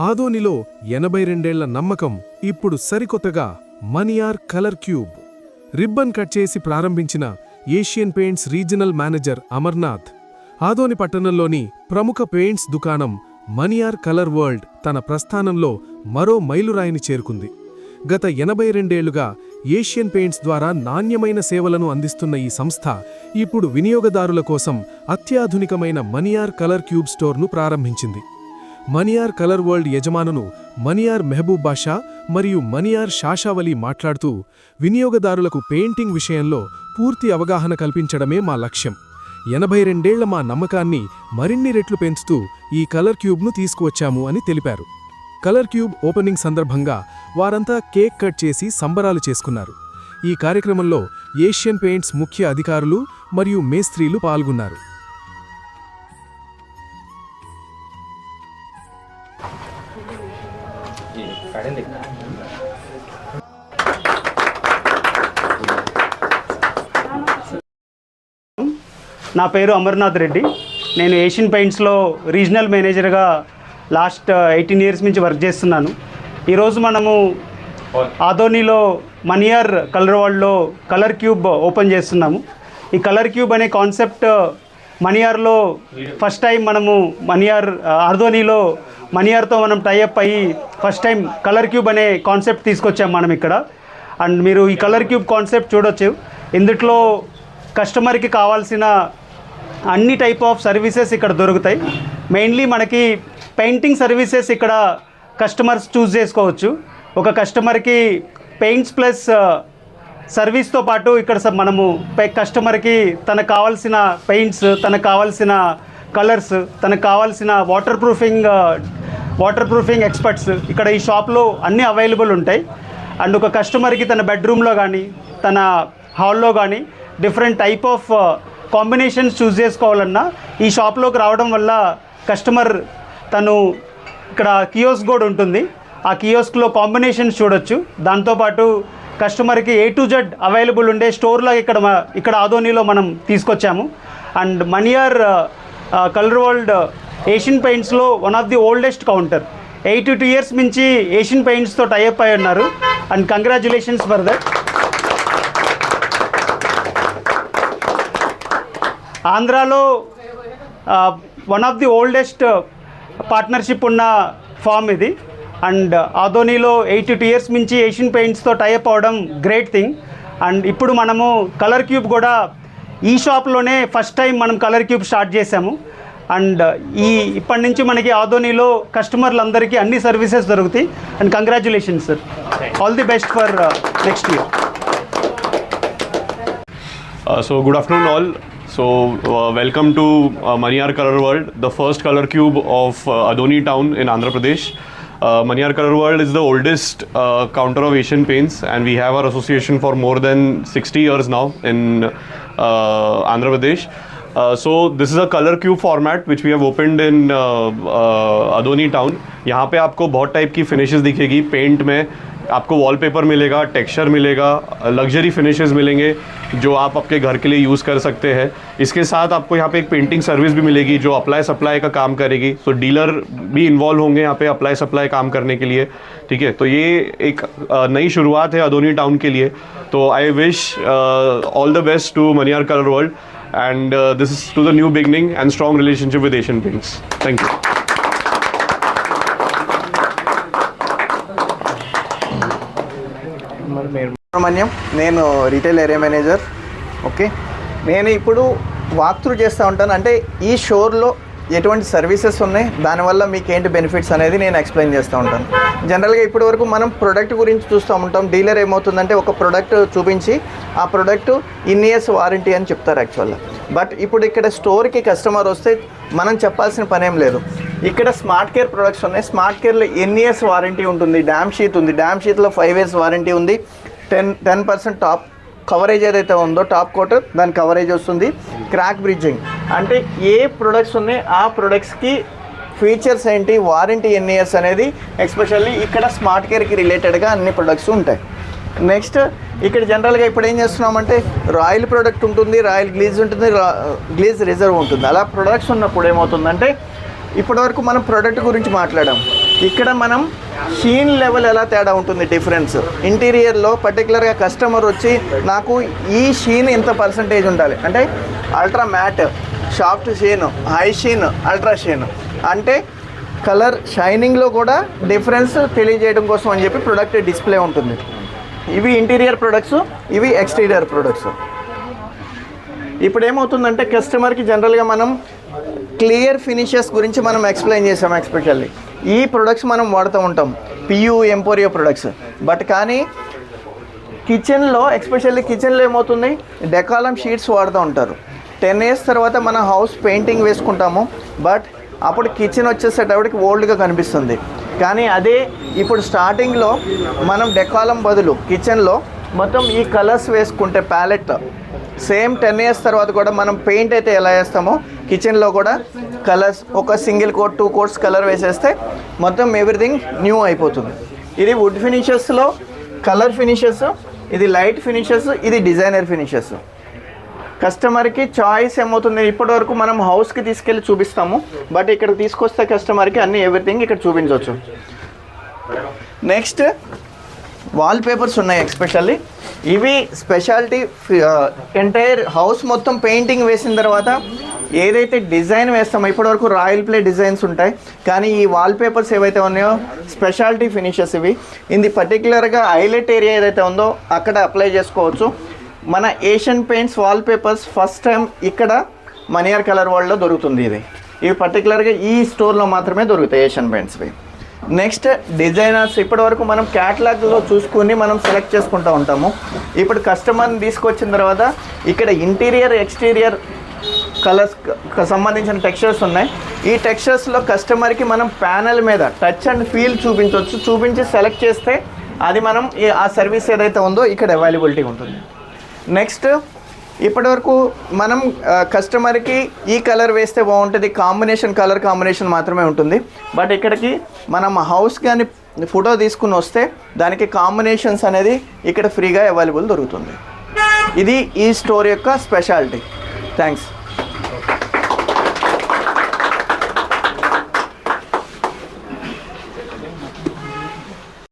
ఆదోనిలో ఎనభై రెండేళ్ళ నమ్మకం ఇప్పుడు సరికొత్తగా Maniyar colour cube. Ribbon cut చేసి ప్రారంభించిన Asian Paints regional manager Amarnath Adoni పట్టణంలోని ప్రముఖ పెయింట్స్ దుకాణం మనియార్ కలర్ వరల్డ్ తన ప్రస్థానంలో మరో మైలురాయిని చేరుకుంది. గత ఎనభై రెండేళ్ళుగా ఏషియన్ పెయింట్స్ ద్వారా నాణ్యమైన సేవలను అందిస్తున్న ఈ సంస్థ ఇప్పుడు వినియోగదారుల కోసం అత్యాధునికమైన మనియార్ కలర్ క్యూబ్ స్టోర్ను ప్రారంభించింది. మనియార్ కలర్ వరల్డ్ యజమానును మనియార్ మెహబూబ్ బాషా మరియు మనియార్ షాషావలి మాట్లాడుతూ వినియోగదారులకు పెయింటింగ్ విషయంలో పూర్తి అవగాహన కల్పించడమే మా లక్ష్యం. ఎనభై రెండేళ్ళ మా నమ్మకాన్ని మరిన్ని రెట్లు పెంచుతూ ఈ కలర్ క్యూబ్ను తీసుకువచ్చాము అని తెలిపారు. కలర్ క్యూబ్ ఓపెనింగ్ సందర్భంగా వారంతా కేక్ కట్ చేసి సంబరాలు చేసుకున్నారు. ఈ కార్యక్రమంలో ఏషియన్ పెయింట్స్ ముఖ్య అధికారులు మరియు మేస్త్రీలు పాల్గొన్నారు. నా పేరు అమర్నాథ్ రెడ్డి. నేను ఏషియన్ పెయింట్స్లో రీజనల్ మేనేజర్గా లాస్ట్ ఎయిటీన్ ఇయర్స్ నుంచి వర్క్ చేస్తున్నాను. ఈరోజు మనము ఆధోనిలో మనియర్ కలర్ వరల్డ్లో కలర్ క్యూబ్ ఓపెన్ చేస్తున్నాము. ఈ కలర్ క్యూబ్ అనే కాన్సెప్ట్ మనియార్లో ఫస్ట్ టైం మనము మనియార్ ఆర్దోనిలో uh, మనియార్తో మనం టైఅప్ అయ్యి ఫస్ట్ టైం కలర్ క్యూబ్ అనే కాన్సెప్ట్ తీసుకొచ్చాం మనం ఇక్కడ. అండ్ మీరు ఈ కలర్ క్యూబ్ కాన్సెప్ట్ చూడొచ్చు. ఇందుట్లో కస్టమర్కి కావాల్సిన అన్ని టైప్ ఆఫ్ సర్వీసెస్ ఇక్కడ దొరుకుతాయి. మెయిన్లీ మనకి పెయింటింగ్ సర్వీసెస్ ఇక్కడ కస్టమర్స్ చూస్ చేసుకోవచ్చు. ఒక కస్టమర్కి పెయింట్స్ ప్లస్ సర్వీస్తో పాటు ఇక్కడ మనము కస్టమర్కి తనకు కావాల్సిన పెయింట్స్ తనకు కావాల్సిన కలర్స్ తనకు కావాల్సిన water proofing uh, water proofing experts ఇక్కడ ఈ షాప్లో అన్నీ అవైలబుల్ ఉంటాయి. అండ్ ఒక కస్టమర్కి తన బెడ్రూమ్లో కానీ తన హాల్లో కానీ different type of combinations choose చేసుకోవాలన్నా ఈ షాప్లోకి రావడం వల్ల కస్టమర్ తను ఇక్కడ కియోస్క్ కూడా ఉంటుంది. ఆ కియోస్క్లో కాంబినేషన్స్ చూడొచ్చు. దాంతోపాటు కస్టమర్కి ఏ టు జెడ్ అవైలబుల్ ఉండే స్టోర్లో ఇక్కడ ఇక్కడ ఆదోనిలో మనం తీసుకొచ్చాము. And Maniyar colour world Asian పెయింట్స్లో one of the oldest counter eighty two years నుంచి ఏషియన్ పెయింట్స్తో టైఅప్ అయి ఉన్నారు. అండ్ కంగ్రాచులేషన్స్ ఫర్ దట్ ఆంధ్రాలో one of the oldest partnership ఉన్న ఫామ్ ఇది. అండ్ ఆధోనిలో ఎయిటీ టూ ఇయర్స్ నుంచి ఏషియన్ పెయింట్స్తో టైఅప్ అవడం గ్రేట్ థింగ్ అండ్ ఇప్పుడు మనము కలర్ క్యూబ్ కూడా ఈ షాప్లోనే ఫస్ట్ టైం మనం కలర్ క్యూబ్ స్టార్ట్ చేసాము అండ్ ఈ ఇప్పటి నుంచి మనకి ఆధోనిలో కస్టమర్లందరికీ అన్ని సర్వీసెస్ దొరుకుతాయి. And congratulations sir all the best for next year so good afternoon all so welcome to Maniyar colour world the first colour cube of Adoni town in Andhra Pradesh Maniyar colour world is the oldest counter of Asian Paints and we have our association for more than sixty years now in Andhra Pradesh Uh, is a color cube format which we have opened in uh, uh, Adoni town. यहाँ पे आपको बहुत type की finishes दिखेगी. Paint में आपको wallpaper मिलेगा texture मिलेगा लग्जरी फिनिशेस मिलेंगे जो आप आपके घर के लिए यूज़ कर सकते हैं. इसके साथ आपको यहाँ पे एक पेंटिंग सर्विस भी मिलेगी जो अप्लाई सप्लाई का काम करेगी. सो डीलर भी इन्वॉल्व होंगे यहाँ पे अप्लाई सप्लाई काम करने के लिए. ठीक है? तो ये एक नई शुरुआत है अदोनी टाउन के लिए. तो I wish all the best to Maniyar colour world and uh, this is to the new beginning and strong relationship with Asian Paints. Thank you. Subrahmanyam నేను రీటైల్ ఏరియా మేనేజర్ ఓకే నేను ఇప్పుడు walk through చేస్తూ ఉంటాను అంటే ఈ షోర్లో ఎటువంటి services ఉన్నాయి? దానివల్ల మీకు ఏంటి బెనిఫిట్స్ అనేది నేను ఎక్స్ప్లెయిన్ చేస్తూ ఉంటాను. జనరల్గా ఇప్పటి వరకు మనం ప్రొడక్ట్ గురించి చూస్తూ ఉంటాం. డీలర్ ఏమవుతుందంటే ఒక ప్రొడక్ట్ చూపించి ఆ ప్రొడక్ట్ ఇన్ ఇయర్స్ వారంటీ అని చెప్తారు యాక్చువల్గా. బట్ ఇప్పుడు ఇక్కడ స్టోర్కి కస్టమర్ వస్తే మనం చెప్పాల్సిన పని ఏం లేదు. ఇక్కడ స్మార్ట్ కేర్ ప్రొడక్ట్స్ ఉన్నాయి. స్మార్ట్ కేర్లో ఎన్ని ఇయర్స్ వారంటీ ఉంటుంది? డ్యామ్ షీట్ ఉంది. డ్యామ్ షీట్లో ఫైవ్ ఇయర్స్ వారంటీ ఉంది. Ten ten percent top coverage ఏదైతే ఉందో టాప్ కోట్ దాని కవరేజ్ వస్తుంది. క్రాక్ బ్రిడ్జింగ్ అంటే ఏ ప్రొడక్ట్స్ ఉన్నాయి ఆ ప్రొడక్ట్స్కి ఫీచర్స్ ఏంటి వారంటీ ఎన్ని ఇయర్స్ అనేది ఎస్పెషల్లీ ఇక్కడ స్మార్ట్ కేర్కి రిలేటెడ్గా అన్ని ప్రొడక్ట్స్ ఉంటాయి. నెక్స్ట్ ఇక్కడ జనరల్గా ఇప్పుడు ఏం చేస్తున్నామంటే రాయల్ ప్రోడక్ట్ ఉంటుంది రాయల్ గ్లీజ్ ఉంటుంది గ్లీజ్ రిజర్వ్ ఉంటుంది. అలా ప్రొడక్ట్స్ ఉన్నప్పుడు ఏమవుతుందంటే ఇప్పటివరకు మనం ప్రోడక్ట్ గురించి మాట్లాడాం. ఇక్కడ మనం షీన్ లెవెల్ ఎలా తేడా ఉంటుంది డిఫరెన్స్? ఇంటీరియర్లో పర్టికులర్గా కస్టమర్ వచ్చి నాకు ఈ షీన్ ఇంత పర్సంటేజ్ ఉండాలి. అంటే ultra matt soft sheen high sheen ultra sheen అంటే కలర్ షైనింగ్లో కూడా డిఫరెన్స్ తెలియజేయడం కోసం అని చెప్పి ప్రొడక్ట్ డిస్ప్లే ఉంటుంది. ఇవి ఇంటీరియర్ ప్రొడక్ట్స్ ఇవి ఎక్స్టీరియర్ ప్రొడక్ట్స్ ఇప్పుడు ఏమవుతుందంటే కస్టమర్కి జనరల్గా మనం క్లియర్ ఫినిషెస్ గురించి మనం ఎక్స్ప్లెయిన్ చేసాం ఎక్స్పెషల్లీ. ఈ ప్రొడక్ట్స్ మనం వాడుతూ ఉంటాం. పియూ ఎంపోరియో ప్రొడక్ట్స్ బట్ కానీ కిచెన్లో ఎక్స్పెషల్లీ కిచెన్లో ఏమవుతుంది డెకాలం షీట్స్ వాడుతూ ఉంటారు. టెన్ ఇయర్స్ తర్వాత మన హౌస్ పెయింటింగ్ వేసుకుంటాము. బట్ అప్పుడు కిచెన్ వచ్చేసేటప్పటికి ఓల్డ్గా కనిపిస్తుంది. కానీ అదే ఇప్పుడు స్టార్టింగ్లో మనం డెకాలం బదులు కిచెన్లో మొత్తం ఈ కలర్స్ వేసుకుంటే ప్యాలెట్ సేమ్ టెన్ ఇయర్స్ తర్వాత కూడా మనం పెయింట్ అయితే ఎలా వేస్తామో కిచెన్లో కూడా కలర్స్ ఒక single coat two coats colour వేసేస్తే మొత్తం ఎవ్రీథింగ్ న్యూ అయిపోతుంది. ఇది వుడ్ ఫినిషెస్లో కలర్ ఫినిషెస్ ఇది లైట్ ఫినిషెస్ ఇది డిజైనర్ ఫినిషెస్ కస్టమర్కి చాయిస్ ఏమవుతుంది? ఇప్పటివరకు మనం హౌస్కి తీసుకెళ్ళి చూపిస్తాము బట్ ఇక్కడ తీసుకొస్తే కస్టమర్కి అన్ని ఎవ్రీథింగ్ ఇక్కడ చూపించవచ్చు. నెక్స్ట్ వాల్ పేపర్స్ ఉన్నాయి ఎక్స్పెషల్లీ ఇవి స్పెషాలిటీ ఎంటైర్ హౌస్ మొత్తం పెయింటింగ్ వేసిన తర్వాత ఏదైతే డిజైన్ వేస్తామో ఇప్పటివరకు రాయల్ ప్లే డిజైన్స్ ఉంటాయి. కానీ ఈ వాల్ పేపర్స్ ఏవైతే ఉన్నాయో స్పెషాలిటీ ఫినిషెస్ ఇవి. ఇది పర్టికులర్గా హైలైట్ ఏరియా ఏదైతే ఉందో అక్కడ అప్లై చేసుకోవచ్చు. మన Asian Paints wall papers first time ఇక్కడ మనియర్ కలర్ వరల్డ్లో దొరుకుతుంది ఇది. ఇవి పర్టికులర్గా ఈ స్టోర్లో మాత్రమే దొరుకుతాయి ఏషియన్ పెయింట్స్వి నెక్స్ట్ డిజైనర్స్ ఇప్పటి వరకు మనం క్యాటలాగ్లో చూసుకుని మనం సెలెక్ట్ చేసుకుంటూ ఉంటాము. ఇప్పుడు కస్టమర్ని తీసుకొచ్చిన తర్వాత ఇక్కడ ఇంటీరియర్ ఎక్స్టీరియర్ కలర్స్ సంబంధించిన టెక్స్చర్స్ ఉన్నాయి. ఈ టెక్స్చర్స్లో కస్టమర్కి మనం ప్యానెల్ మీద టచ్ అండ్ ఫీల్ చూపించవచ్చు చూపించి సెలెక్ట్ చేస్తే అది మనం ఆ సర్వీస్ ఏదైతే ఉందో ఇక్కడ అవైలబిలిటీ ఉంటుంది. నెక్స్ట్ ఇప్పటివరకు మనం కస్టమర్కి ఈ కలర్ వేస్తే బాగుంటుంది కాంబినేషన్ కలర్ కాంబినేషన్ మాత్రమే ఉంటుంది. బట్ ఇక్కడికి మనం హౌస్ కానీ ఫోటో తీసుకుని వస్తే దానికి కాంబినేషన్స్ అనేది ఇక్కడ ఫ్రీగా అవైలబుల్ దొరుకుతుంది. ఇది ఈ స్టోర్ యొక్క స్పెషాలిటీ. థ్యాంక్స్.